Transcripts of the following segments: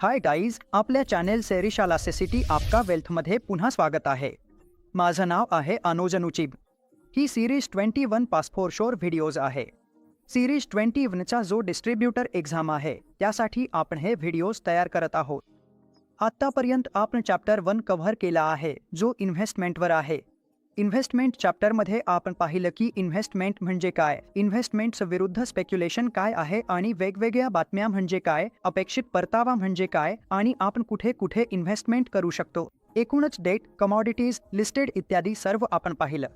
Hi guys आपल्या channel सेरिशाला सेसिटी आपका वेल्थमध्ये पुन्हा स्वागत आहे. माझं नाव आहे अनुज अनुचिब ही series twenty one pass for sure videos आहे. सिरीज ट्वेंटी वनचा जो डिस्ट्रीब्युटर एक्झाम आहे त्यासाठी आपण हे व्हिडिओज तयार करत आहोत. आत्तापर्यंत आपण चॅप्टर वन कव्हर केला आहे जो इन्व्हेस्टमेंटवर आहे. इन्व्हेस्टमेंट चॅप्टरमध्ये आपण पाहिलं की इन्व्हेस्टमेंट म्हणजे काय? इन्व्हेस्टमेंट्स विरुद्ध स्पेक्युलेशन काय आहे आणि वेगवेगळ्या बातम्या म्हणजे काय? अपेक्षित परतावा म्हणजे काय? आणि आपण कुठे कुठे इन्व्हेस्टमेंट करू शकतो? एकूणच डेट कमॉडिटीज लिस्टेड इत्यादी सर्व आपण पाहिलं.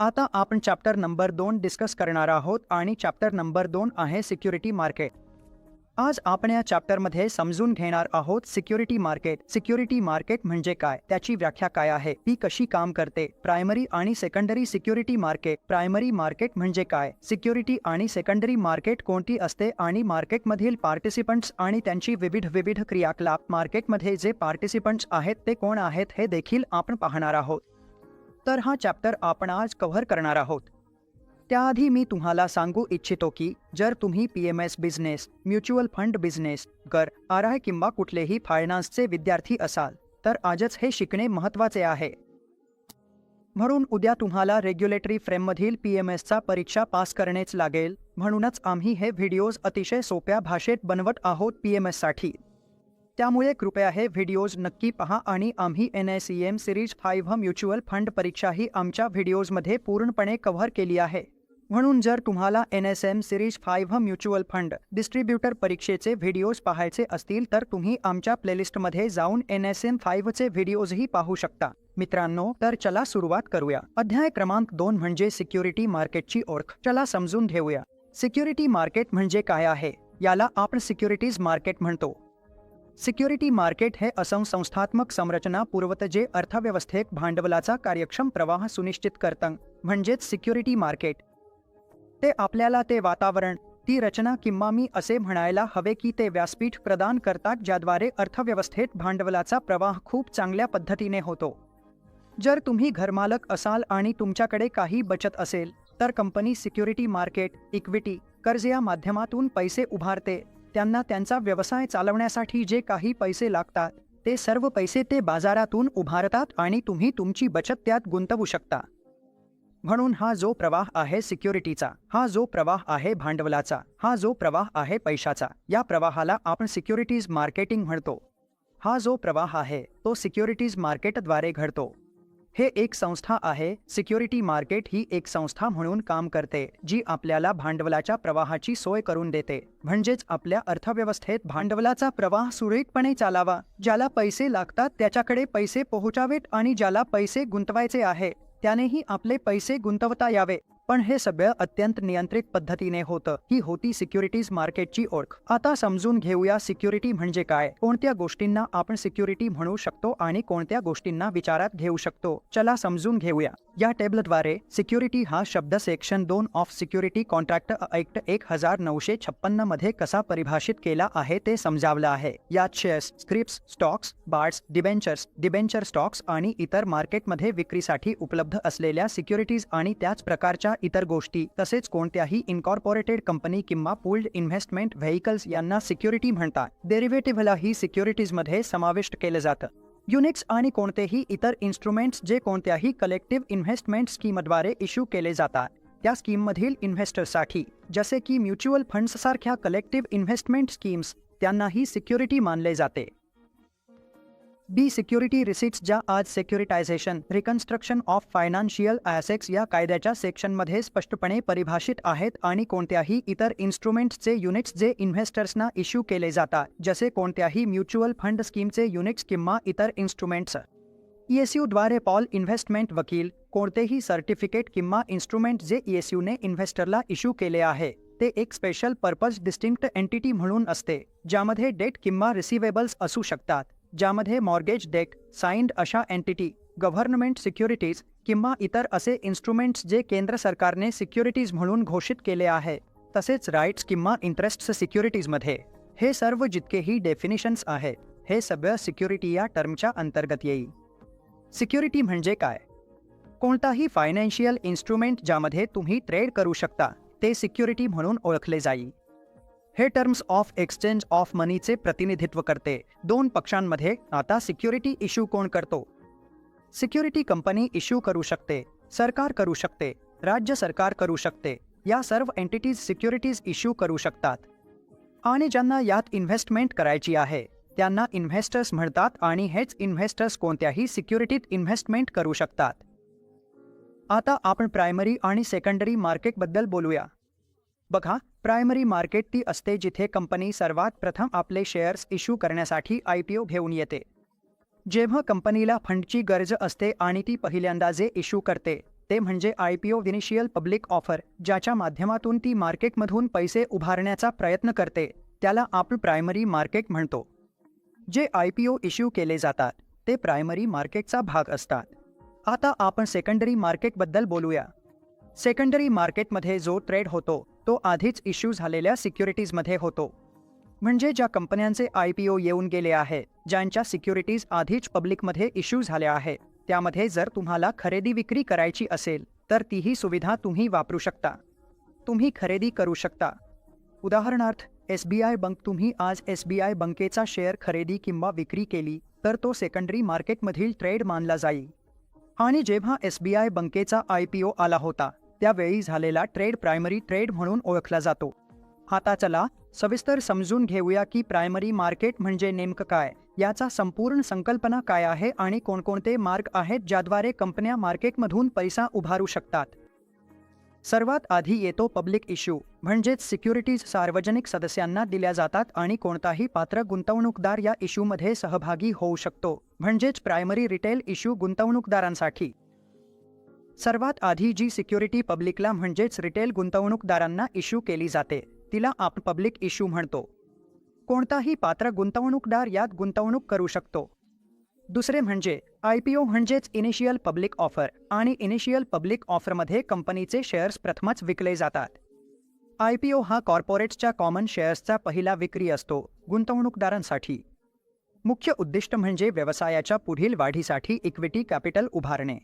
आता आपण चॅप्टर नंबर दोन डिस्कस करणार आहोत आणि चॅप्टर नंबर दोन आहे सिक्युरिटी मार्केट. आज आपण या चॅप्टरमध्ये समजून घेणार आहोत सिक्युरिटी मार्केट सिक्युरिटी मार्केट म्हणजे काय? त्याची व्याख्या काय आहे? ती कशी काम करते? प्रायमरी आणि secondary security market primary market म्हणजे काय? सिक्युरिटी आणि सेकंडरी मार्केट कोणती असते आणि मार्केटमधील पार्टिसिपंट्स आणि त्यांची विविध विविध क्रियाकलाप मार्केटमध्ये जे पार्टिसिपंट्स आहेत ते कोण आहेत हे देखील आपण पाहणार आहोत. तर हा चॅप्टर आपण आज कव्हर करणार आहोत. त्याआधी मी तुम्हाला सांगू इच्छितो की जर तुम्ही P M S business mutual fund business कर आर आय किंवा कुठलेही फायनान्सचे विद्यार्थी असाल तर आजच हे शिकणे महत्त्वाचे आहे. म्हणून उद्या तुम्हाला रेग्युलेटरी फ्रेममधील पी एम एसचा परीक्षा पास करणेच लागेल म्हणूनच आम्ही हे व्हिडिओज अतिशय सोप्या भाषेत बनवत आहोत पी एम एससाठी. त्यामुळे कृपया हे व्हिडिओज नक्की पहा आणि आम्ही N S E M series five mutual fund परीक्षाही आमच्या व्हिडिओजमध्ये पूर्णपणे कव्हर केली आहे. म्हणून जर तुम्हाला N S M series five mutual fund distributor परीक्षेचे व्हिडिओज पाहायचे असतील तर तुम्ही आमच्या प्लेलिस्टमध्ये जाऊन एन एस एम फाईव्हचे व्हिडिओजही पाहू शकता. मित्रांनो तर चला सुरुवात करूया. अध्याय क्रमांक दोन म्हणजे सिक्युरिटी मार्केटची ओळख. चला समजून घेऊया. सिक्युरिटी मार्केट म्हणजे काय आहे? याला आपण सिक्युरिटीज मार्केट म्हणतो. सिक्युरिटी मार्केट हे असं संस्थात्मक संरचना पुरवत जे अर्थव्यवस्थेत भांडवलाचा कार्यक्षम प्रवाह सुनिश्चित करतं. म्हणजेच सिक्युरिटी मार्केट. ते आपल्याला ते वातावरण ती रचना किंवा मी असे म्हणायला हवे की ते व्यासपीठ प्रदान करतात ज्याद्वारे अर्थव्यवस्थेत भांडवलाचा प्रवाह खूप चांगल्या पद्धतीने होतो. जर तुम्ही घरमालक असाल आणि तुमच्याकडे काही बचत असेल तर कंपनी सिक्युरिटी मार्केट इक्विटी कर्ज या माध्यमातून पैसे उभारते. त्यांना त्यांचा व्यवसाय चालवण्यासाठी जे काही पैसे लागतात ते सर्व पैसे ते बाजारातून उभारतात आणि तुम्ही तुमची बचत त्यात गुंतवू शकता. म्हणून हा जो प्रवाह आहे सिक्युरिटीचा हा जो प्रवाह आहे भांडवलाचा हा जो प्रवाह आहे पैशाचा या प्रवाहाला आपण सिक्युरिटीज मार्केटिंग म्हणतो. हा जो प्रवाह आहे तो सिक्युरिटीज मार्केटद्वारे घडतो. हे एक संस्था आहे सिक्युरिटी मार्केट ही एक संस्था म्हणून काम करते जी आपल्याला भांडवलाच्या प्रवाहाची सोय करून देते. म्हणजेच आपल्या अर्थव्यवस्थेत भांडवलाचा प्रवाह सुरळीतपणे चालावा ज्याला पैसे लागतात त्याच्याकडे पैसे पोहोचावेत आणि ज्याला पैसे गुंतवायचे आहे. त्यानेही आपले पैसे गुंतवता यावे. पण हे सगळं अत्यंत नियंत्रित पद्धतीने होतं. ही होती सिक्युरिटीज मार्केटची ओळख. आता समजून घेऊया सिक्युरिटी म्हणजे काय. कोणत्या गोष्टींना आपण सिक्युरिटी म्हणू शकतो आणि कोणत्या गोष्टींना विचारात घेऊ शकतो. चला समजून घेऊया. या टेबलद्वारे सिक्युरिटी हा शब्द सेक्शन दोन ऑफ सिक्युरिटी कॉन्ट्रॅक्ट ऍक्ट एक हजार नऊशे छप्पन्नमध्ये कसा परिभाषित केला आहे ते समजावलं आहे. यात shares scrips stocks bonds debentures debenture stocks आणि इतर मार्केटमध्ये विक्रीसाठी उपलब्ध असलेल्या सिक्युरिटीज आणि त्याच प्रकारच्या इतर गोष्टी तसेच कोणत्याही इन्कॉर्पोरेटेड कंपनी किंवा पूल्ड इन्व्हेस्टमेंट व्हेकल्स यांना सिक्युरिटी म्हणतात. डेरिव्हेटिव्हलाही सिक्युरिटीजमध्ये समाविष्ट केलं जातं. युनिट्स आणि कोणतेही इतर इन्स्ट्रुमेंट्स जे कोणत्याही कलेक्टिव्ह इन्व्हेस्टमेंट स्कीमद्वारे इश्यू केले जातात, त्या स्कीममधील इन्व्हेस्टर्ससाठी जसे की म्युच्युअल फंड्ससारख्या कलेक्टिव्ह इन्व्हेस्टमेंट स्कीम्स त्यांनाही सिक्युरिटी मानले जाते. बी सिक्युरिटी रिसिट्स ज्या आज securitisation reconstruction of financial assets या कायद्याच्या सेक्शनमध्ये स्पष्टपणे परिभाषित आहेत आणि कोणत्याही इतर इन्स्ट्रुमेंट्सचे युनिट्स जे इन्व्हेस्टर्सना इश्यू केले जातात जसे कोणत्याही म्युच्युअल फंड स्कीमचे युनिट्स किंवा इतर इन्स्ट्रुमेंट्स ईएसयूद्वारे पॉल इन्व्हेस्टमेंट वकील कोणतेही सर्टिफिकेट किंवा इन्स्ट्रुमेंट जे ईएसयूने इन्व्हेस्टरला इश्यू केले आहे ते एक स्पेशल पर्पज डिस्टिंक्ट एंटिटी म्हणून असते ज्यामध्ये डेट किंवा रिसिवेबल्स असू शकतात. ज्यामध्ये मॉर्गेज डेट साइंड अशा एंटिटी गव्हर्नमेंट सिक्युरिटीज किंवा इतर असे इन्स्ट्रुमेंट्स जे केंद्र सरकारने सिक्युरिटीज म्हणून घोषित केले आहे तसेच राईट्स किंवा इंटरेस्ट्स सिक्युरिटीजमध्ये हे सर्व जितकेही डेफिनिशन्स आहे हे सगळं सिक्युरिटी या टर्मच्या अंतर्गत येईल. सिक्युरिटी म्हणजे काय? कोणताही फायनान्शियल इन्स्ट्रुमेंट ज्यामध्ये तुम्ही ट्रेड करू शकता ते सिक्युरिटी म्हणून ओळखले जाईल. हे टर्म्स ऑफ एक्सचेंज ऑफ मनीचे प्रतिनिधित्व करते. दोन पक्षांमध्ये आता सिक्युरिटी इश्यू कोण करतो? सिक्युरिटी कंपनी इश्यू करू शकते सरकार करू शकते राज्य सरकार करू शकते या सर्व एंटिटीज सिक्युरिटीज इश्यू करू शकतात. आणि ज्यांना यात इन्व्हेस्टमेंट करायची आहे त्यांना इन्व्हेस्टर्स म्हणतात आणि हेच इन्व्हेस्टर्स कोणत्याही सिक्युरिटीत इन्व्हेस्टमेंट करू शकतात. आता आपण प्रायमरी आणि सेकंडरी मार्केटबद्दल बोलूया. बघा प्रायमरी मार्केट ती असते जिथे कंपनी सर्वात प्रथम आपले शेअर्स इश्यू करण्यासाठी आय पी ओ घेऊन येते. जेव्हा कंपनीला फंडची गरज असते आणि ती पहिल्यांदा जे इश्यू करते ते म्हणजे I P O initial public offer ज्याच्या माध्यमातून ती मार्केटमधून पैसे उभारण्याचा प्रयत्न करते त्याला आपण प्रायमरी मार्केट म्हणतो. जे आय पी ओ इश्यू केले जातात ते प्रायमरी मार्केटचा भाग असतात. आता आपण सेकंडरी मार्केटबद्दल बोलूया. सेकंडरी मार्केटमध्ये जो ट्रेड होतो तो आधीच इश्यू झालेल्या सिक्युरिटीजमध्ये होतो. म्हणजे ज्या कंपन्यांचे आय पी ओ येऊन गेले आहे ज्यांच्या सिक्युरिटीज आधीच पब्लिकमध्ये इश्यू झाल्या आहे त्यामध्ये जर तुम्हाला खरेदी विक्री करायची असेल तर तीही सुविधा तुम्ही वापरू शकता. तुम्ही खरेदी करू शकता. उदाहरणार्थ एस बी आय बँक तुम्ही आज एस बी आय बँकेचा शेअर खरेदी किंवा विक्री केली तर तो सेकंडरी मार्केटमधील ट्रेड मानला जाईल. आणि जेव्हा एस बी आय बँकेचा आय पी ओ आला होता त्यावेळी झालेला ट्रेड प्रायमरी ट्रेड म्हणून ओळखला जातो. आता चला सविस्तर समजून घेऊया की प्रायमरी मार्केट म्हणजे नेमकं काय याचा संपूर्ण संकल्पना काय आहे आणि कोणकोणते मार्ग आहेत ज्याद्वारे कंपन्या मार्केटमधून पैसा उभारू शकतात. सर्वात आधी येतो पब्लिक इश्यू म्हणजेच सिक्युरिटीज सार्वजनिक सदस्यांना दिल्या जातात आणि कोणताही पात्र गुंतवणूकदार या इश्यूमध्ये सहभागी होऊ शकतो म्हणजेच प्रायमरी रिटेल इश्यू गुंतवणूकदारांसाठी. सर्वात आधी जी सिक्युरिटी पब्लिकला म्हणजेच रिटेल गुंतवणूकदारांना इश्यू केली जाते तिला आपण पब्लिक इश्यू म्हणतो. कोणताही पात्र गुंतवणूकदार यात गुंतवणूक करू शकतो. दुसरे म्हणजे आय पी ओ म्हणजेच इनिशियल पब्लिक ऑफर आणि इनिशियल पब्लिक ऑफरमध्ये कंपनीचे शेअर्स प्रथमच विकले जातात. आय पी ओ हा कॉर्पोरेट्सच्या कॉमन शेअर्सचा पहिला विक्री असतो गुंतवणूकदारांसाठी. मुख्य उद्दिष्ट म्हणजे व्यवसायाच्या पुढील वाढीसाठी इक्विटी कॅपिटल उभारणे.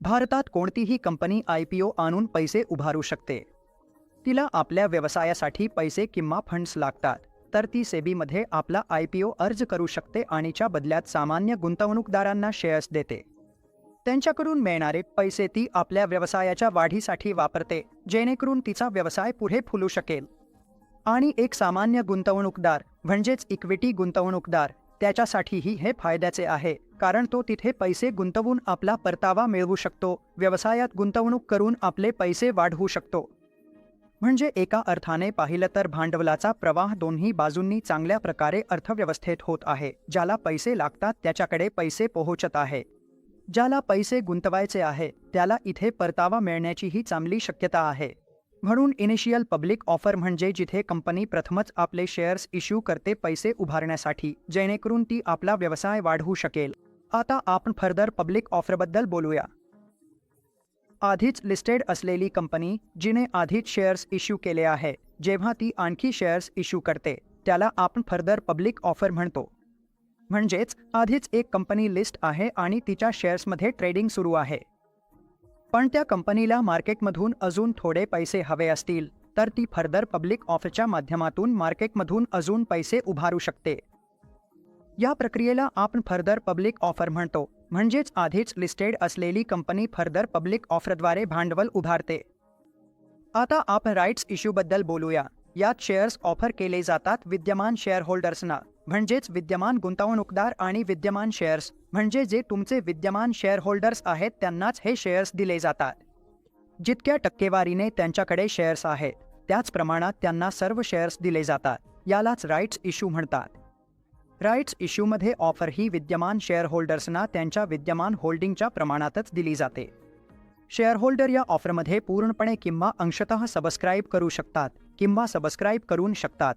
भारतात कोणतीही कंपनी आय पी ओ आणून पैसे उभारू शकते. तिला आपल्या व्यवसायासाठी पैसे किंवा फंड्स लागतात तर ती सेबीमध्ये आपला आय पी ओ अर्ज करू शकते आणि च्या बदल्यात सामान्य गुंतवणूकदारांना शेअर्स देते. त्यांच्याकडून मिळणारे पैसे ती आपल्या व्यवसायाच्या वाढीसाठी वापरते जेणेकरून तिचा व्यवसाय पुढे फुलू शकेल. आणि एक सामान्य गुंतवणूकदार म्हणजेच इक्विटी गुंतवणूकदार त्याच्यासाठीही हे फायद्याचे आहे कारण तो तिथे पैसे गुंतवून आपला परतावा मिळवू शकतो व्यवसायात गुंतवणूक करून आपले पैसे वाढवू शकतो. म्हणजे एका अर्थाने पाहिलं तर भांडवलाचा प्रवाह दोन्ही बाजूंनी चांगल्या प्रकारे अर्थव्यवस्थेत होत आहे ज्याला पैसे लागतात त्याच्याकडे पैसे पोहोचत आहे. ज्याला पैसे गुंतवायचे आहे त्याला इथे परतावा मिळण्याचीही चांगली शक्यता आहे. म्हणून इनिशियल पब्लिक ऑफर म्हणजे जिथे कंपनी प्रथमच आपले शेअर्स इश्यू करते पैसे उभारण्यासाठी जेणेकरून ती आपला व्यवसाय वाढवू शकेल. आता आपण फर्दर पब्लिक ऑफरबद्दल बोलूया. आधीच लिस्टेड असलेली कंपनी जिने आधीच शेअर्स इश्यू केले आहे जेव्हा ती आणखी शेअर्स इश्यू करते त्याला आपण फर्दर पब्लिक ऑफर म्हणतो. म्हणजेच आधीच एक कंपनी लिस्ट आहे आणि तिच्या शेअर्समध्ये ट्रेडिंग सुरू आहे. पण त्या कंपनीला मार्केटमधून अजून थोडे पैसे हवे असतील तर ती फर्दर पब्लिक ऑफरच्या माध्यमातून मार्केटमधून अजून पैसे उभारू शकते. या प्रक्रियेला आपण फर्दर पब्लिक ऑफर म्हणतो म्हणजेच आधीच लिस्टेड असलेली कंपनी फर्दर पब्लिक ऑफरद्वारे भांडवल उभारते. आता आपण राईट्स इश्यूबद्दल बोलूया. यात शेअर्स ऑफर केले जातात विद्यमान शेअरहोल्डर्सना म्हणजेच विद्यमान गुंतवणूकदार आणि विद्यमान शेअर्स म्हणजे जे तुमचे विद्यमान शेअरहोल्डर्स आहेत त्यांनाच हे शेअर्स दिले जातात. जितक्या टक्केवारीने त्यांच्याकडे शेअर्स आहेत त्याच प्रमाणात त्यांना सर्व शेअर्स दिले जातात. यालाच राईट्स इश्यू म्हणतात. राईट्स इश्यूमध्ये ऑफर ही विद्यमान शेअरहोल्डर्सना त्यांच्या विद्यमान होल्डिंगच्या प्रमाणातच दिली जाते. शेअरहोल्डर या ऑफरमध्ये पूर्णपणे किंवा अंशतः सबस्क्राईब करू शकतात किंवा सबस्क्राईब करून शकतात.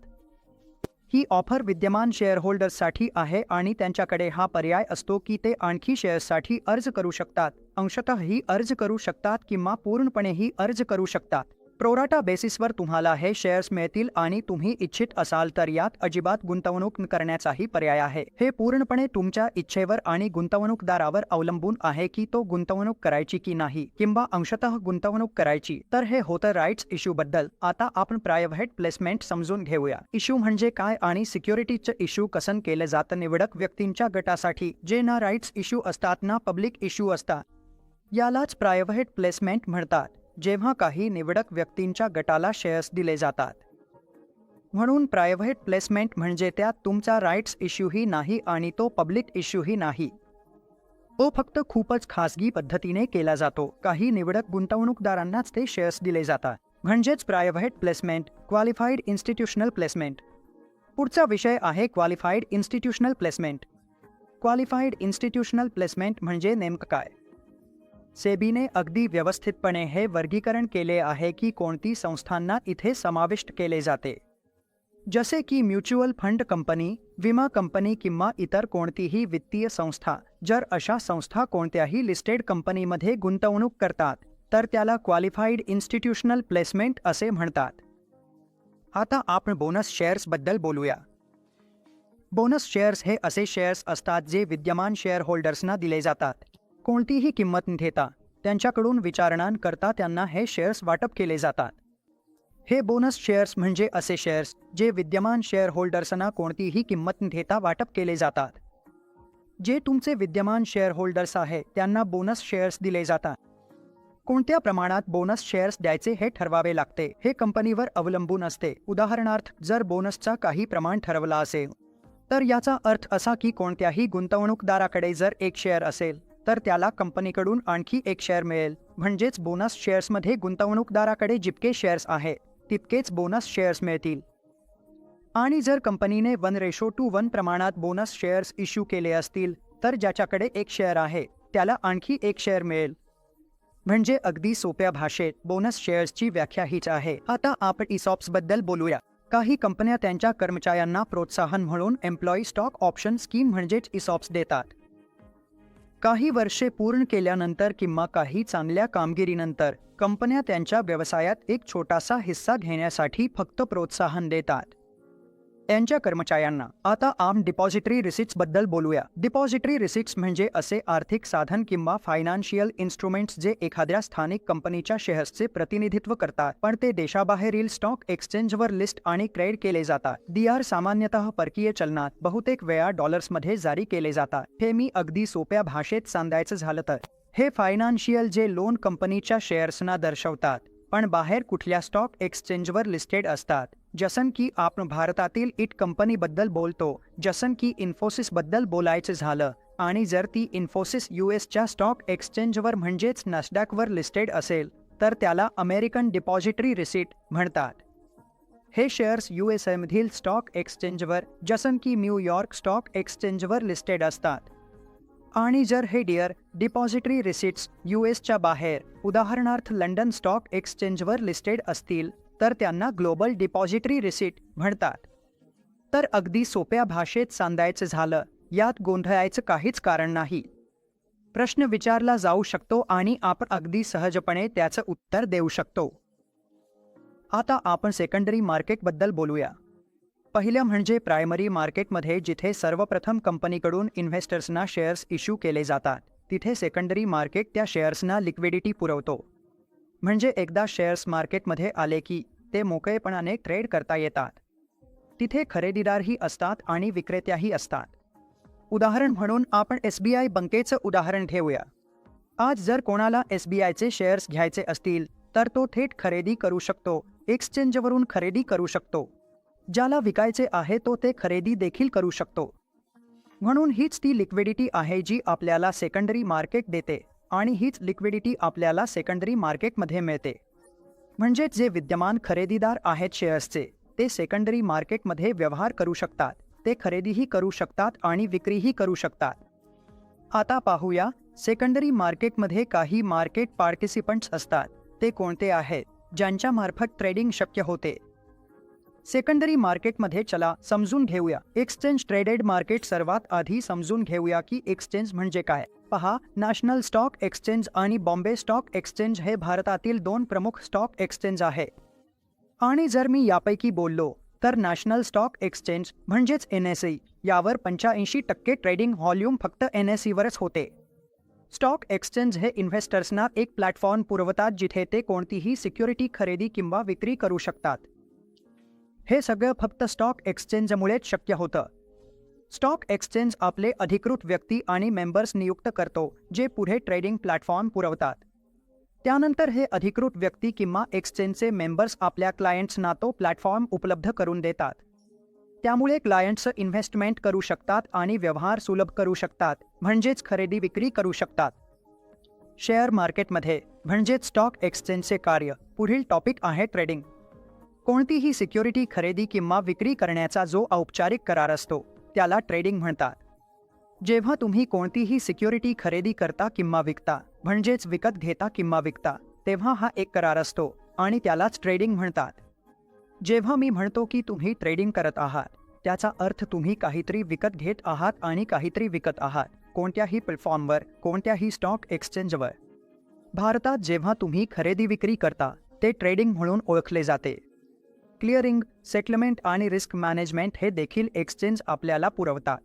ही ऑफर विद्यमान शेअरहोल्डर्ससाठी आहे आणि त्यांच्याकडे हा पर्याय असतो की ते आणखी शेअर्ससाठी अर्ज करू शकतात. अंशतःही अर्ज करू शकतात किंवा पूर्णपणेही अर्ज करू शकतात. प्रोराटा बेसिसवर तुम्हाला हे शेअर्स मिळतील आणि तुम्ही इच्छित असाल तर यात अजिबात गुंतवणूक करण्याचाही पर्याय आहे. हे पूर्णपणे तुमच्या इच्छेवर आणि गुंतवणूकदारावर अवलंबून आहे की तो गुंतवणूक करायची की नाही किंवा अंशतः गुंतवणूक करायची तर हे होतं राईट्स इश्यू बद्दल. आता आपण प्रायव्हेट प्लेसमेंट समजून घेऊया. इश्यू म्हणजे काय आणि सिक्युरिटीचं इश्यू कसन केलं जातं निवडक व्यक्तींच्या गटासाठी जे ना राईट्स इश्यू असतात ना पब्लिक इश्यू असतात. यालाच प्रायव्हेट प्लेसमेंट म्हणतात. जेव्हा काही निवडक व्यक्तींच्या गटाला शेअर्स दिले जातात. म्हणून प्रायव्हेट प्लेसमेंट म्हणजे त्यात तुमचा राईट्स इश्यूही नाही आणि तो पब्लिक इश्यूही नाही. तो फक्त खूपच खासगी पद्धतीने केला जातो. काही निवडक गुंतवणूकदारांनाच ते शेअर्स दिले जातात. म्हणजेच private placement qualified institutional placement पुढचा विषय आहे qualified institutional placement qualified institutional placement म्हणजे नेमकं काय? सेबीने अगदी व्यवस्थितपणे हे वर्गीकरण केले आहे की कोणती संस्थांना इथे समाविष्ट केले जाते. जसे की म्युच्युअल फंड कंपनी विमा कंपनी किंवा इतर कोणतीही वित्तीय संस्था जर अशा संस्था कोणत्याही लिस्टेड कंपनीमध्ये गुंतवणूक करतात तर त्याला क्वालिफाईड इन्स्टिट्यूशनल प्लेसमेंट असे म्हणतात. आता आपण बोनस शेअर्सबद्दल बोलूया. बोनस शेअर्स हे असे शेअर्स असतात जे विद्यमान शेअर होल्डर्सना दिले जातात. कोणतीही किंमत न घेता त्यांच्याकडून विचारणांकरता त्यांना हे शेअर्स वाटप केले जातात. हे बोनस शेअर्स म्हणजे असे शेअर्स जे विद्यमान शेअर होल्डर्सना कोणतीही किंमत न घेता वाटप केले जातात. जे तुमचे विद्यमान शेअर होल्डर्स आहे त्यांना बोनस शेअर्स दिले जातात. कोणत्या प्रमाणात बोनस शेअर्स द्यायचे हे ठरवावे लागते हे कंपनीवर अवलंबून असते. उदाहरणार्थ जर बोनसचा काही प्रमाण ठरवला असेल तर याचा अर्थ असा की कोणत्याही गुंतवणूकदाराकडे जर एक शेअर असेल तर त्याला कंपनीकडून आणखी एक शेअर मिळेल. म्हणजेच बोनस शेअर्समध्ये गुंतवणूकदाराकडे जितके शेअर्स आहे तितकेच बोनस शेअर्स मिळतील. आणि जर कंपनीने वन रेशो टू वन प्रमाणात बोनस शेअर्स इश्यू केले असतील तर ज्याच्याकडे एक शेअर आहे त्याला आणखी एक शेअर मिळेल. म्हणजे अगदी सोप्या भाषेत बोनस शेअर्सची व्याख्या हीच आहे. आता आपण इसॉप्सबद्दल बोलूया. काही कंपन्या त्यांच्या कर्मचाऱ्यांना प्रोत्साहन म्हणून एम्प्लॉई स्टॉक ऑप्शन स्कीम म्हणजेच इसॉप्स देतात. काही वर्षे पूर्ण केल्यानंतर किंवा काही चांगल्या कामगिरीनंतर कंपन्या त्यांच्या व्यवसायात एक छोटासा हिस्सा घेण्यासाठी फक्त प्रोत्साहन देतात. त्यांच्या कर्मचाऱ्यांना आता आम डिपॉझिटरी रिसिट्सबद्दल बोलूया. डिपॉझिटरी रिसिट्स म्हणजे असे आर्थिक साधन किंवा फायनान्शियल इन्स्ट्रुमेंट्स जे एखाद्या स्थानिक कंपनीच्या शेअर्सचे प्रतिनिधित्व करतात पण ते देशाबाहेरील स्टॉक एक्सचेंजवर लिस्ट आणि क्रेड केले जातात. डी आर सामान्यतः परकीय चलनात बहुतेक वेळा डॉलर्समध्ये जारी केले जातात. हे मी अगदी सोप्या भाषेत सांगायचं झालं तर. हे फायनान्शियल जे लोन कंपनीच्या शेअर्सना दर्शवतात पण बाहेर कुठल्या स्टॉक एक्सचेंजवर लिस्टेड असतात. जसन की आपण भारतातील इट कंपनीबद्दल बोलतो. जसन की इन्फोसिसबद्दल बोलायचं झालं. आणि जर ती इन्फोसिस यू एसच्या स्टॉक एक्सचेंजवर म्हणजेच नॅसडॅकवर लिस्टेड असेल तर त्याला अमेरिकन डिपॉझिटरी रिसीट म्हणतात. हे शेअर्स यू एस एमधील स्टॉक एक्सचेंजवर जसन की न्यूयॉर्क स्टॉक एक्सचेंजवर लिस्टेड असतात. आणि जर हे डिअर डिपॉझिटरी रिसिट्स यू एसच्या बाहेर उदाहरणार्थ लंडन स्टॉक एक्सचेंजवर लिस्टेड असतील तर त्यांना ग्लोबल डिपॉझिटरी रिसिट म्हणतात. तर अगदी सोप्या भाषेत सांगायचं झालं यात गोंधळायचं काहीच कारण नाही. प्रश्न विचारला जाऊ शकतो आणि आपण अगदी सहजपणे त्याचं उत्तर देऊ शकतो. आता आपण सेकंडरी मार्केटबद्दल बोलूया. पहिलं म्हणजे प्रायमरी मार्केटमध्ये जिथे सर्वप्रथम कंपनीकडून इन्व्हेस्टर्सना शेअर्स इश्यू केले जातात तिथे सेकंडरी मार्केट त्या शेअर्सना लिक्विडिटी पुरवतो. म्हणजे एकदा शेअर्स मार्केटमध्ये आले की ते मोकळेपणाने ट्रेड करता येतात. तिथे खरेदीदारही असतात आणि विक्रेत्याही असतात. उदाहरण म्हणून आपण एस बी आय बँकेचं उदाहरण घेऊया. आज जर कोणाला एस बी आयचे शेअर्स घ्यायचे असतील तर तो थेट खरेदी करू शकतो एक्सचेंजवरून खरेदी करू शकतो. ज्याला विकायचे आहे तो ते खरेदी देखील करू शकतो. म्हणून हीच ती लिक्विडिटी आहे जी आपल्याला सेकंडरी मार्केट देते. आणि हीच लिक्विडिटी आपल्याला सेकंडरी मार्केटमध्ये मिळते. म्हणजेच जे विद्यमान खरेदीदार आहेत शेअर्सचे ते सेकंडरी मार्केटमध्ये व्यवहार करू शकतात. ते खरेदीही करू शकतात आणि विक्रीही करू शकतात. आता पाहूया सेकंडरी मार्केटमध्ये काही मार्केट पार्टिसिपंट्स असतात. ते कोणते आहेत? ज्यांच्यामार्फत ट्रेडिंग शक्य होते. सेकंडरी मार्केटमध्ये चला समजून घेऊया. एक्सचेंज ट्रेडेड मार्केट सर्वात आधी समजून घेऊया की एक्सचेंज म्हणजे काय. पहा नॅशनल स्टॉक एक्सचेंज आणि बॉम्बे स्टॉक एक्सचेंज हे भारतातील दोन प्रमुख स्टॉक एक्सचेंज आहे. आणि जर मी यापैकी बोललो तर नॅशनल स्टॉक एक्सचेंज म्हणजेच एन एस ई यावर पंच्याऐंशी टक्के ट्रेडिंग व्हॉल्यूम फक्त एन एस ईवरच होते. स्टॉक एक्सचेंज हे इन्व्हेस्टर्सना एक प्लॅटफॉर्म पुरवतात जिथे ते कोणतीही सिक्युरिटी खरेदी किंवा विक्री करू शकतात. हे सगळं फक्त स्टॉक एक्सचेंजमुळेच शक्य होतं. स्टॉक एक्सचेंज आपले अधिकृत व्यक्ती आणि मेंबर्स नियुक्त करतो जे पुढे ट्रेडिंग प्लॅटफॉर्म पुरवतात. त्यानंतर हे अधिकृत व्यक्ती किंवा एक्सचेंजचे मेंबर्स आपल्या क्लायंट्सना तो प्लॅटफॉर्म उपलब्ध करून देतात. त्यामुळे क्लायंट्स इन्व्हेस्टमेंट करू शकतात आणि व्यवहार सुलभ करू शकतात म्हणजेच खरेदी विक्री करू शकतात. शेअर मार्केटमध्ये म्हणजेच स्टॉक एक्सचेंजचे कार्य पुढील टॉपिक आहे ट्रेडिंग. कोणतीही सिक्युरिटी खरेदी किंवा विक्री करण्याचा जो औपचारिक करार असतो. त्याला ट्रेडिंग म्हणतात. जेव्हा तुम्ही कोणतीही सिक्युरिटी खरेदी करता किंवा विकता म्हणजेच विकत घेता किंवा विकता तेव्हा हा एक करार असतो आणि त्यालाच ट्रेडिंग म्हणतात. जेव्हा मी म्हणतो की तुम्ही ट्रेडिंग करत आहात त्याचा अर्थ तुम्ही काहीतरी विकत घेत आहात आणि काहीतरी विकत आहात कोणत्याही प्लॅटफॉर्मवर कोणत्याही स्टॉक एक्सचेंजवर भारतात जेव्हा तुम्ही खरेदी विक्री करता ते ट्रेडिंग म्हणून ओळखले जाते. क्लिअरिंग सेटलमेंट आणि रिस्क मॅनेजमेंट हे देखील एक्सचेंज आपल्याला पुरवतात.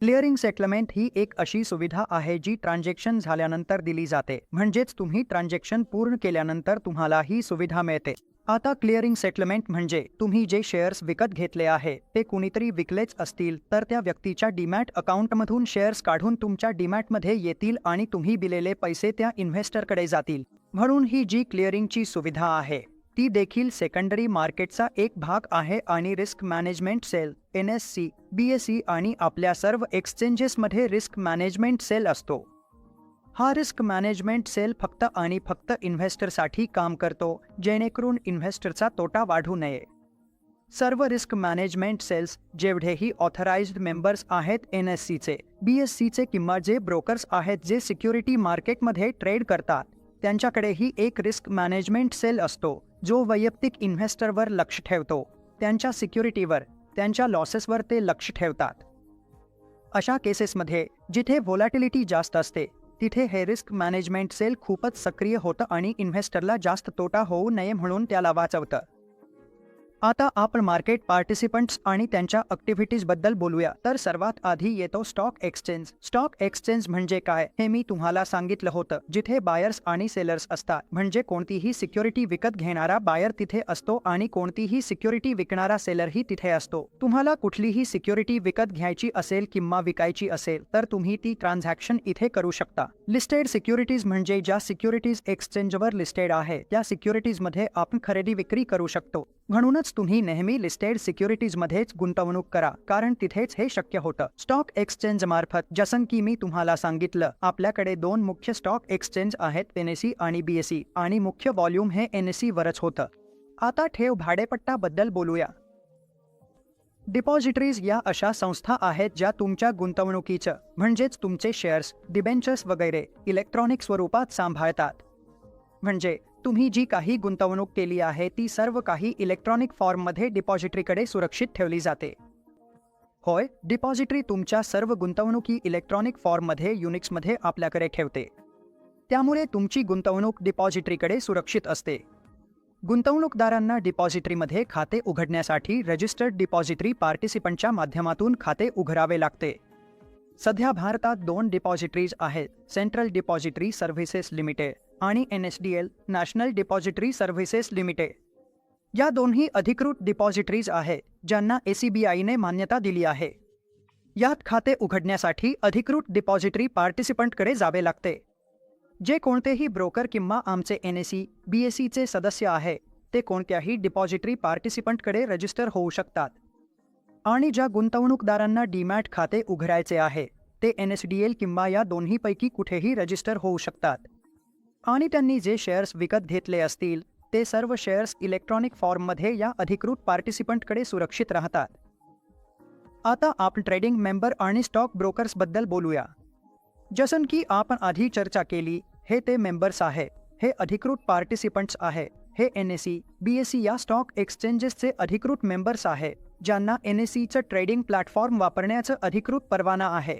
क्लिअरिंग सेटलमेंट ही एक अशी सुविधा आहे जी ट्रान्झॅक्शन झाल्यानंतर दिली जाते. म्हणजेच तुम्ही ट्रान्झॅक्शन पूर्ण केल्यानंतर तुम्हाला ही सुविधा मिळते. आता क्लिअरिंग सेटलमेंट म्हणजे तुम्ही जे शेअर्स विकत घेतले आहे ते कुणीतरी विकलेच असतील तर त्या व्यक्तीच्या डीमॅट अकाउंटमधून शेअर्स काढून तुमच्या डीमॅटमध्ये येतील आणि तुम्ही दिलेले पैसे त्या इन्व्हेस्टरकडे जातील. म्हणून ही जी क्लिअरिंगची सुविधा आहे. ती देखील सेकंडरी मार्केटचा एक भाग आहे आणि risk management cell N S C B S C आणि आपल्या सर्व एक्सचेंजेसमध्ये रिस्क मॅनेजमेंट सेल असतो. हा रिस्क मॅनेजमेंट सेल फक्त आणि फक्त इन्व्हेस्टरसाठी काम करतो जेणेकरून इन्व्हेस्टरचा तोटा वाढू नये. सर्व रिस्क मॅनेजमेंट सेल्स जेवढेही ऑथराइज्ड मेंबर्स आहेत एन एस सीचे बी एस सीचे किंवा जे ब्रोकर्स आहेत जे सिक्युरिटी मार्केटमध्ये ट्रेड करतात त्यांच्याकडेही एक रिस्क मॅनेजमेंट सेल असतो. जो वैयक्तिक इन्व्हेस्टरवर लक्ष ठेवतो त्यांच्या सिक्युरिटीवर त्यांच्या लॉसेसवर ते लक्ष ठेवतात. अशा केसेसमध्ये जिथे व्होलॅटिलिटी जास्त असते तिथे हे रिस्क मॅनेजमेंट सेल खूपच सक्रिय होतं आणि इन्व्हेस्टरला जास्त तोटा होऊ नये म्हणून त्याला वाचवतं. आता आपण मार्केट पार्टिसिपंट्स आणि त्यांच्या ॲक्टिव्हिटीजबद्दल बोलूया. तर सर्वात आधी येतो स्टॉक एक्सचेंज स्टॉक एक्सचेंज म्हणजे काय? हे मी तुम्हाला सांगितलं होतं जिथे बायर्स आणि सेलर्स असतात. म्हणजे कोणतीही सिक्युरिटी विकत घेणारा बायर तिथे असतो आणि कोणतीही सिक्युरिटी विकणारा सेलरही तिथे असतो. तुम्हाला कुठलीही सिक्युरिटी विकत घ्यायची असेल किंवा विकायची असेल तर तुम्ही ती ट्रान्झॅक्शन इथे करू शकता. लिस्टेड सिक्युरिटीज म्हणजे ज्या सिक्युरिटीज एक्सचेंजवर लिस्टेड आहे त्या सिक्युरिटीजमध्ये आपण खरेदी विक्री करू शकतो. म्हणूनच तुम्ही नेहमी लिस्टेड सिक्युरिटीजमध्येच गुंतवणूक करा कारण तिथेच हे शक्य होतं. स्टॉक एक्सचेंज मार्फत जसं की मी तुम्हाला सांगितलं आपल्याकडे दोन मुख्य स्टॉक एक्सचेंज आहेत एनएससी आणि बीएससी आणि मुख्य व्हॉल्यूम हे एनएससी वरच होतं. आता ठेव भाडेपट्टाबद्दल बोलूया. डिपॉझिटरीज या अशा संस्था आहेत ज्या तुमच्या गुंतवणुकीचं म्हणजेच तुमचे शेअर्स डिबेंचर्स वगैरे इलेक्ट्रॉनिक स्वरूपात सांभाळतात. म्हणजे तुम्ही जी काही गुंतवणूक केली आहे ती सर्व काही इलेक्ट्रॉनिक फॉर्ममध्ये डिपॉझिटरीकडे सुरक्षित ठेवली जाते. होय डिपॉझिटरी तुमच्या सर्व गुंतवणुकी इलेक्ट्रॉनिक फॉर्ममध्ये युनिक्समध्ये आपल्याकडे ठेवते. त्यामुळे तुमची गुंतवणूक डिपॉझिटरीकडे सुरक्षित असते. गुंतवणूकदारांना डिपॉझिटरीमध्ये खाते उघडण्यासाठी रजिस्टर्ड डिपॉझिटरी पार्टिसिपंटच्या माध्यमातून खाते उघडावे लागते. सध्या भारतात दोन डिपॉझिटरीज आहेत सेंट्रल डिपॉझिटरी सर्व्हिसेस लिमिटेड आणि N S D L national depository services limited. या दोन्ही अधिकृत डिपॉझिटरीज आहेत ज्यांना ए सी बी आयने मान्यता दिली आहे. यात खाते उघडण्यासाठी अधिकृत डिपॉझिटरी पार्टिसिपंटकडे जावे लागते. जे कोणतेही ब्रोकर किंवा आमचे N S C B S सीचे सदस्य आहे ते कोणत्याही डिपॉझिटरी पार्टिसिपंटकडे रजिस्टर होऊ शकतात. आणि ज्या गुंतवणूकदारांना डीमॅट खाते उघडायचे आहे ते एन एस डी एल किंवा या दोन्हीपैकी कुठेही रजिस्टर होऊ शकतात. आणि त्यांनी जे शेअर्स विकत घेतले असतील ते सर्व शेअर्स इलेक्ट्रॉनिक फॉर्ममध्ये या अधिकृत पार्टिसिपंटकडे सुरक्षित राहतात. आता आपण ट्रेडिंग मेंबर आणि स्टॉक ब्रोकर्सबद्दल बोलूया. जसं की आपण आधी चर्चा केली हे ते मेंबर्स आहे हे अधिकृत पार्टिसिपंट्स आहे हे N S C B S C या स्टॉक एक्सचेंजेसचे अधिकृत मेंबर्स आहे ज्यांना एन एस सीचं ट्रेडिंग प्लॅटफॉर्म वापरण्याचं अधिकृत परवाना आहे.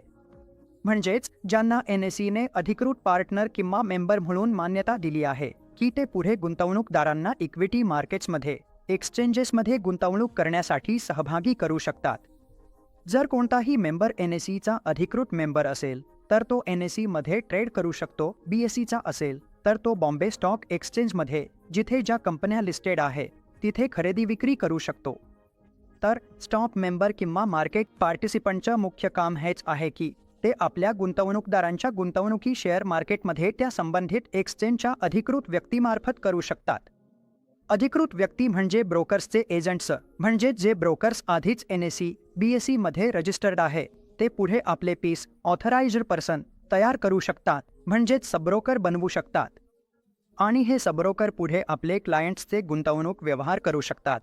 म्हणजेच ज्यांना एन एस ने अधिकृत पार्टनर किंवा मेंबर म्हणून मान्यता दिली आहे की ते पुढे गुंतवणूकदारांना इक्विटी मार्केट्समध्ये एक्सचेंजेसमध्ये गुंतवणूक करण्यासाठी सहभागी करू शकतात. जर कोणताही मेंबर एन एस ईचा अधिकृत मेंबर असेल तर तो एन एस ईमध्ये ट्रेड करू शकतो बी एस ईचा असेल तर तो बॉम्बे स्टॉक एक्सचेंजमध्ये जिथे ज्या कंपन्या लिस्टेड आहे तिथे खरेदी विक्री करू शकतो. तर स्टॉक मेंबर किंवा मार्केट पार्टिसिपंटचं मुख्य काम हेच आहे की ते आपल्या गुंतवणूकदारांच्या गुंतवणुकी शेअर मार्केटमध्ये त्या संबंधित एक्सचेंजच्या अधिकृत व्यक्तीमार्फत करू शकतात. अधिकृत व्यक्ती म्हणजे ब्रोकर्सचे एजंट्स म्हणजे जे ब्रोकर्स आधीच N S C B S सीमध्ये रजिस्टर्ड आहे ते पुढे आपले पीस ऑथराइज्ड पर्सन तयार करू शकतात म्हणजेच सबब्रोकर बनवू शकतात. आणि हे सबब्रोकर पुढे आपले क्लायंट्सचे गुंतवणूक व्यवहार करू शकतात.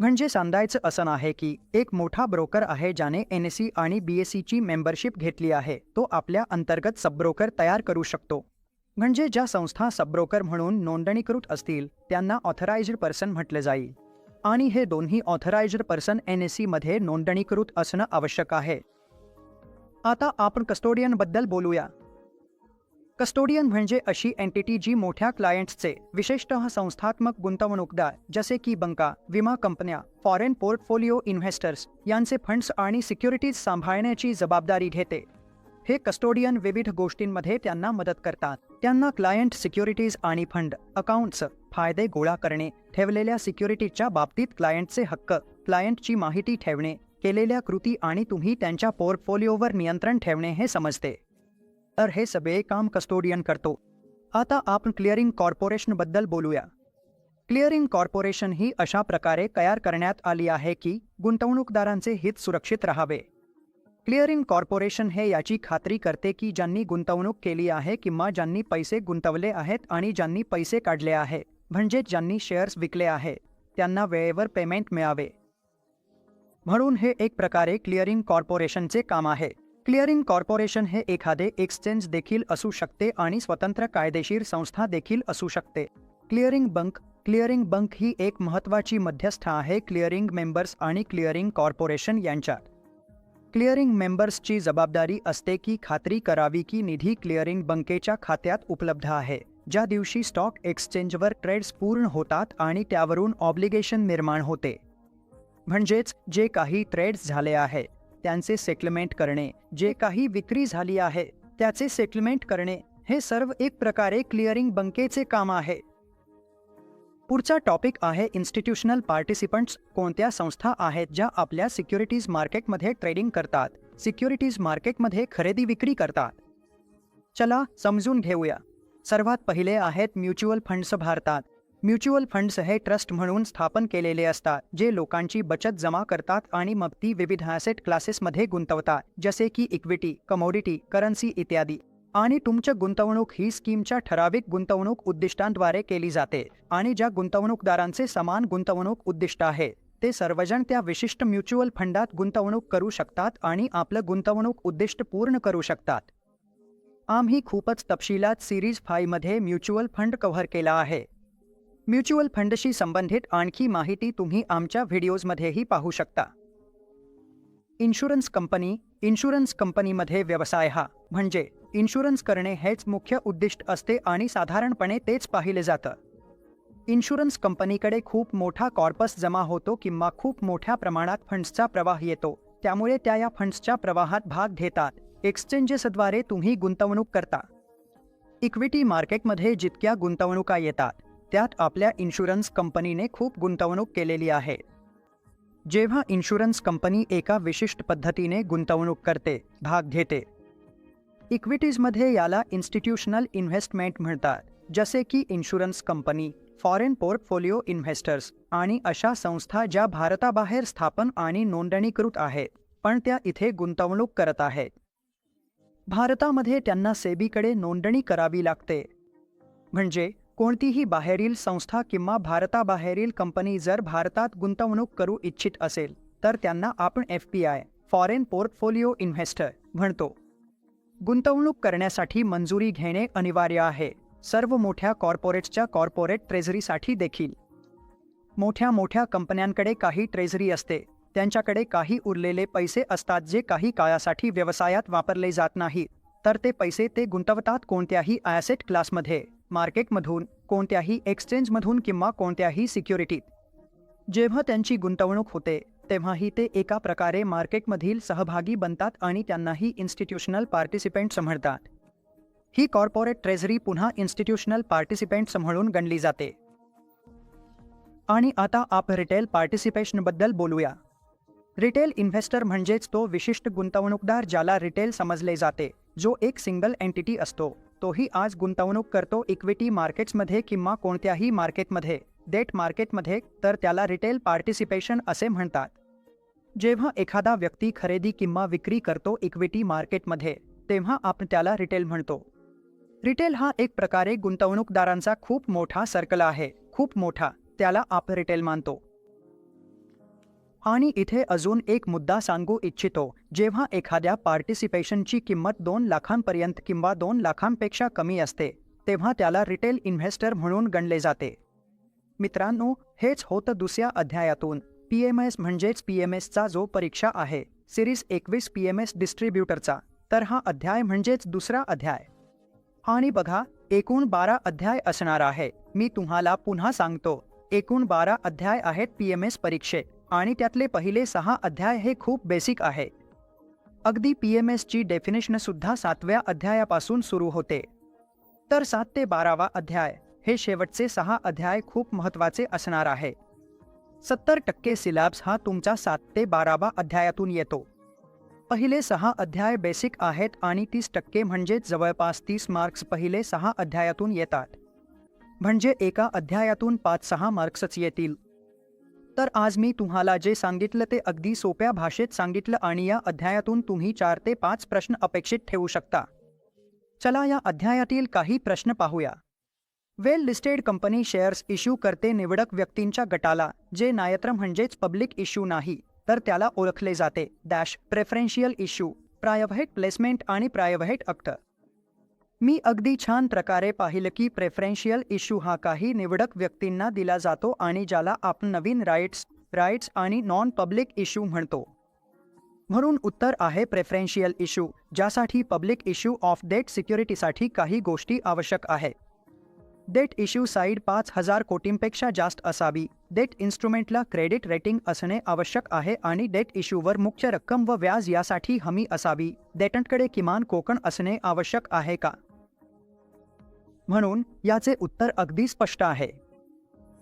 म्हणजे सांगायचं असं आहे की एक मोठा ब्रोकर आहे ज्याने एन एस सी आणि बी एस सीची मेंबरशिप घेतली आहे तो आपल्या अंतर्गत सबब्रोकर तयार करू शकतो. म्हणजे ज्या संस्था सबब्रोकर म्हणून नोंदणीकृत असतील त्यांना ऑथराइज्ड पर्सन म्हटले जाईल. आणि हे दोन्ही ऑथराइज्ड पर्सन एन एस सीमध्ये नोंदणीकृत असणं आवश्यक आहे. आता आपण कस्टोडियनबद्दल बोलूया. कस्टोडियन म्हणजे अशी एंटिटी जी मोठ्या क्लायंट्सचे विशेषतः संस्थात्मक गुंतवणूकदार जसे की बंका विमा कंपन्या फॉरेन पोर्टफोलिओ इन्व्हेस्टर्स यांचे फंड्स आणि सिक्युरिटीज सांभाळण्याची जबाबदारी घेते. हे कस्टोडियन विविध गोष्टींमध्ये त्यांना मदत करतात. त्यांना क्लायंट सिक्युरिटीज आणि फंड अकाउंट्स फायदे गोळा करणे ठेवलेल्या सिक्युरिटीजच्या बाबतीत क्लायंटचे हक्क क्लायंटची माहिती ठेवणे केलेल्या कृती आणि तुम्ही त्यांच्या पोर्टफोलिओवर नियंत्रण ठेवणे हे समजते. तर हे सगळे काम कस्टोडियन करतो. आता आपण क्लिअरिंग कॉर्पोरेशनबद्दल बोलूया. क्लिअरिंग कॉर्पोरेशन ही अशा प्रकारे तयार करण्यात आली आहे की गुंतवणूकदारांचे हित सुरक्षित राहावे. क्लिअरिंग कॉर्पोरेशन हे याची खात्री करते की ज्यांनी गुंतवणूक केली आहे किंवा ज्यांनी पैसे गुंतवले आहेत आणि ज्यांनी पैसे काढले आहे म्हणजे ज्यांनी शेअर्स विकले आहे त्यांना वेळेवर पेमेंट मिळावे. म्हणून हे एक प्रकारे क्लिअरिंग कॉर्पोरेशनचे काम आहे. क्लिअरिंग कॉर्पोरेशन हे एखादे एक्सचेंज देखील असू शकते आणि स्वतंत्र कायदेशीर संस्था देखील असू शकते. क्लिअरिंग बंक क्लिअरिंग बंक ही एक महत्त्वाची मध्यस्थ आहे क्लिअरिंग मेंबर्स आणि क्लिअरिंग कॉर्पोरेशन यांच्यात. क्लिअरिंग मेंबर्सची जबाबदारी असते की खात्री करावी की निधी क्लिअरिंग बंकेच्या खात्यात उपलब्ध आहे. ज्या दिवशी स्टॉक एक्सचेंजवर ट्रेड्स पूर्ण होतात आणि त्यावरून ऑब्लिगेशन निर्माण होते. म्हणजेच जे काही ट्रेड्स झाले आहे. त्यांचे सेटलमेंट करणे जे काही विक्री झाली आहे त्याचे सेटलमेंट करणे हे सर्व एक प्रकारे क्लिअरिंग बंकेचे काम आहे. पुढचा टॉपिक आहे इन्स्टिट्यूशनल पार्टिसिपंट्स कोणत्या संस्था आहेत ज्या आपल्या सिक्युरिटीज मार्केटमध्ये ट्रेडिंग करतात सिक्युरिटीज मार्केटमध्ये खरेदी विक्री करतात? चला समजून घेऊया. सर्वात पहिले आहेत म्युच्युअल फंड्स भारतात. म्युच्युअल फंड्स हे ट्रस्ट म्हणून स्थापन केलेले असतात जे लोकांची बचत जमा करतात आणि मग ती विविध ॲसेट क्लासेसमध्ये गुंतवतात जसे की इक्विटी कमोडिटी करन्सी इत्यादी. आणि तुमच्या गुंतवणूक ही स्कीमच्या ठराविक गुंतवणूक उद्दिष्टांद्वारे केली जाते आणि ज्या गुंतवणूकदारांचे समान गुंतवणूक उद्दिष्ट आहे ते सर्वजण त्या विशिष्ट म्युच्युअल फंडात गुंतवणूक करू शकतात आणि आपलं गुंतवणूक उद्दिष्ट पूर्ण करू शकतात. आम्ही खूपच तपशिलात सिरीज फायमध्ये म्युच्युअल फंड कव्हर केला आहे. म्युच्युअल फंडशी संबंधित आणखी माहिती तुम्ही आमच्या व्हिडिओजमध्येही पाहू शकता. इन्शुरन्स कंपनी इन्शुरन्स कंपनीमध्ये व्यवसाय हा म्हणजे इन्शुरन्स करणे हेच मुख्य उद्दिष्ट असते आणि साधारणपणे तेच पाहिले जातं. इन्शुरन्स कंपनीकडे खूप मोठा कॉर्पस जमा होतो किंवा खूप मोठ्या प्रमाणात फंड्सचा प्रवाह येतो त्यामुळे त्या या फंड्सच्या प्रवाहात भाग घेतात एक्सचेंजेसद्वारे तुम्ही गुंतवणूक करता. इक्विटी मार्केटमध्ये जितक्या गुंतवणुका येतात त्यात आपल्या इन्शुरन्स कंपनीने खूप गुंतवणूक केलेली आहे. जेव्हा इन्शुरन्स कंपनी एका विशिष्ट पद्धतीने गुंतवणूक करते भाग घेते. इक्विटीजमध्ये याला इन्स्टिट्यूशनल इन्व्हेस्टमेंट म्हणतात जसे की insurance company foreign portfolio investors आणि अशा संस्था ज्या भारताबाहेर स्थापन आणि नोंदणीकृत आहेत पण त्या इथे गुंतवणूक करत आहेत. भारतामध्ये त्यांना सेबीकडे नोंदणी करावी लागते. म्हणजे कोणतीही बाहेरील संस्था किंवा भारताबाहेरील कंपनी जर भारतात गुंतवणूक करू इच्छित असेल तर त्यांना आपण F P I foreign portfolio investor म्हणतो. गुंतवणूक करण्यासाठी मंजुरी घेणे अनिवार्य आहे. सर्व मोठ्या कॉर्पोरेट्सच्या कॉर्पोरेट ट्रेझरीसाठी देखील. मोठ्या मोठ्या कंपन्यांकडे काही ट्रेझरी असते. त्यांच्याकडे काही उरलेले पैसे असतात जे काही काळासाठी व्यवसायात वापरले जात नाहीत. तर ते पैसे ते गुंतवतात कोणत्याही ॲसेट क्लासमध्ये मार्केटमधून कोणत्याही एक्सचेंजमधून किंवा कोणत्याही सिक्युरिटीत. जेव्हा त्यांची गुंतवणूक होते तेव्हाही ते एका प्रकारे मार्केटमधील सहभागी बनतात आणि त्यांनाही इन्स्टिट्यूशनल पार्टिसिपेंट समजतात. ही कॉर्पोरेट ट्रेझरी पुन्हा इन्स्टिट्यूशनल पार्टिसिपेंट्स म्हणून गणली जाते. आणि आता आप रिटेल पार्टिसिपेशनबद्दल बोलूया. रिटेल इन्व्हेस्टर म्हणजेच तो विशिष्ट गुंतवणूकदार ज्याला रिटेल समजले जाते जो एक सिंगल एंटिटी असतो. तोही आज गुंतवणूक करतो इक्विटी मार्केट्समध्ये किंवा कोणत्याही मार्केटमध्ये. डेट मार्केटमध्ये तर त्याला रिटेल पार्टिसिपेशन असे म्हणतात. जेव्हा एखादा व्यक्ती खरेदी किंवा विक्री करतो इक्विटी मार्केटमध्ये तेव्हा आपण त्याला रिटेल म्हणतो. रिटेल हा एक प्रकारे गुंतवणूकदारांचा खूप मोठा सर्कल आहे खूप मोठा त्याला आप रिटेल मानतो. आणि इथे अजून एक मुद्दा सांगू इच्छितो. जेव्हा एखाद्या पार्टिसिपेशनची किंमत दोन लाखांपर्यंत किंवा दोन लाखांपेक्षा कमी असते तेव्हा त्याला रिटेल इन्व्हेस्टर म्हणून गणले जाते. मित्रांनो हेच होतं दुसऱ्या अध्यायातून. पी एम एस म्हणजेच पी एम एसचा जो परीक्षा आहे सिरीज एकवीस पी एम एस डिस्ट्रीब्युटरचा. तर हा अध्याय म्हणजेच दुसरा अध्याय. आणि बघा एकूण बारा अध्याय असणार आहे. मी तुम्हाला पुन्हा सांगतो एकूण बारा अध्याय आहेत पी एम एस परीक्षेत. आणि त्यातले पहिले सहा अध्याय हे खूप बेसिक आहे. अगदी पी एम एसची डेफिनेशनसुद्धा सातव्या अध्यायापासून सुरू होते. तर सात ते बारावा अध्याय हे शेवटचे सहा अध्याय खूप महत्त्वाचे असणार आहे. सत्तर टक्के सिलॅब्स हा तुमचा सात ते बारावा अध्यायातून येतो. पहिले सहा अध्याय बेसिक आहेत आणि तीस टक्के म्हणजेच जवळपास तीस मार्क्स पहिले सहा अध्यायातून येतात. म्हणजे एका अध्यायातून पाच सहा मार्क्सच येतील. तर आज मी तुम्हाला जे सांगितलं ते अगदी सोप्या भाषेत सांगितलं आणि या अध्यायातून तुम्ही चार ते पाच प्रश्न अपेक्षित ठेवू शकता. चला या अध्यायातील काही प्रश्न पाहूया. Well listed company shares issue करते निवडक व्यक्तींच्या गटाला जे नायत्र म्हणजेच पब्लिक इश्यू नाही तर त्याला ओळखले जाते. Dash preferential issue private placement आणि प्रायव्हेट अक्ट. मी अगदी छान प्रकारे पाहिलं की प्रेफरेन्शियल इश्यू हा काही निवडक व्यक्तींना दिला जातो आणि ज्याला आपण नवीन राईट्स राईट्स आणि नॉन पब्लिक इश्यू म्हणतो. म्हणून उत्तर आहे प्रेफरेन्शियल इश्यू ज्यासाठी पब्लिक इश्यू ऑफ डेट सिक्युरिटीसाठी काही गोष्टी आवश्यक आहे. डेट इश्यू साईड पाच हजार कोटींपेक्षा जास्त असावी. डेट इन्स्ट्रुमेंटला क्रेडिट रेटिंग असणे आवश्यक आहे आणि डेट इश्यूवर मुख्य रक्कम व व्याज यासाठी हमी असावी. डेटंटकडे किमान कोकण असणे आवश्यक आहे का? म्हणून याचे उत्तर अगदी स्पष्ट आहे.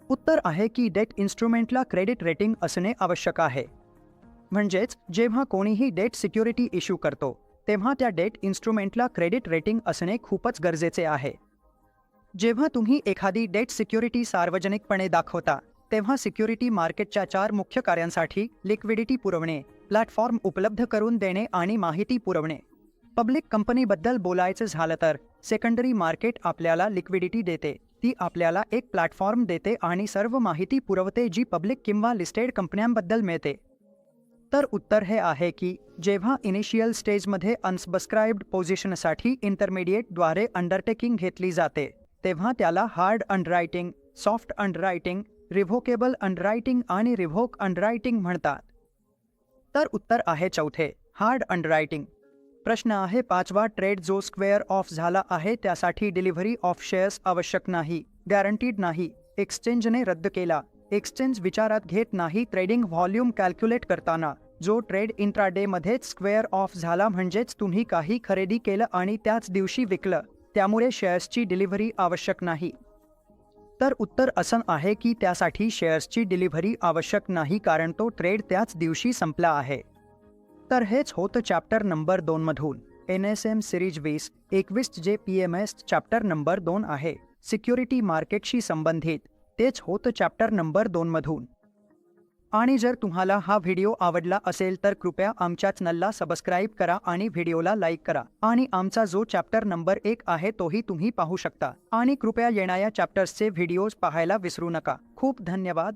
उत्तर आहे की डेट इन्स्ट्रुमेंटला क्रेडिट रेटिंग असणे आवश्यक आहे. म्हणजेच जेव्हा कोणीही डेट सिक्युरिटी इश्यू करतो तेव्हा त्या डेट इन्स्ट्रुमेंटला क्रेडिट रेटिंग असणे खूपच गरजेचे आहे. जेव्हा तुम्ही एखादी डेट सिक्युरिटी सार्वजनिकपणे दाखवता तेव्हा सिक्युरिटी मार्केटच्या चार मुख्य कार्यांसाठी लिक्विडिटी पुरवणे प्लॅटफॉर्म उपलब्ध करून देणे आणि माहिती पुरवणे. पब्लिक कंपनीबद्दल बोलायचं झालं तर सेकंडरी मार्केट आपल्याला लिक्विडिटी देते. ती आपल्याला एक प्लॅटफॉर्म देते आणि सर्व माहिती पुरवते जी पब्लिक किंवा लिस्टेड कंपन्यांबद्दल मिळते. तर उत्तर हे आहे की जेव्हा इनिशियल स्टेजमध्ये अनसबस्क्राईब्ड पोझिशनसाठी इंटरमिडिएटद्वारे अंडरटेकिंग घेतली जाते तेव्हा त्याला hard underwriting soft underwriting revocable underwriting आणि रिव्होक अंडररायटिंग म्हणतात. तर उत्तर आहे चौथे हार्ड अंडररायटिंग प्रश्न आहे पाचवा ट्रेड जो स्क्वेअर ऑफ झाला आहे त्यासाठी डिलिव्हरी ऑफ शेअर्स आवश्यक नाही गॅरंटीड नाही एक्सचेंजने रद्द केला एक्सचेंज विचारात घेत नाही ट्रेडिंग व्हॉल्यूम कॅल्क्युलेट करताना जो ट्रेड इंट्राडेमध्येच स्क्वेअर ऑफ झाला म्हणजेच तुम्ही काही खरेदी केलं आणि त्याच दिवशी विकलं त्यामुळे शेअर्सची डिलिव्हरी आवश्यक नाही. तर उत्तर असं आहे की त्यासाठी शेअर्सची डिलिव्हरी आवश्यक नाही कारण तो ट्रेड त्याच दिवशी संपला आहे. तर हेच होतं चॅप्टर नंबर दोनमधून एन एस एम सिरीज वीस एकवीस जे P M S chapter number दोन आहे सिक्युरिटी मार्केटशी संबंधित. तेच होतं चॅप्टर नंबर दोनमधून आणि जर तुम्हाला हा व्हिडिओ आवडला असेल तर कृपया आमच्या चॅनलला सबस्क्राईब करा आणि व्हिडिओला लाईक करा. आणि आमचा जो चॅप्टर नंबर एक आहे तोही तुम्ही पाहू शकता. आणि कृपया येणाऱ्या चॅप्टर्सचे व्हिडिओज पाहायला विसरू नका. खूप धन्यवाद.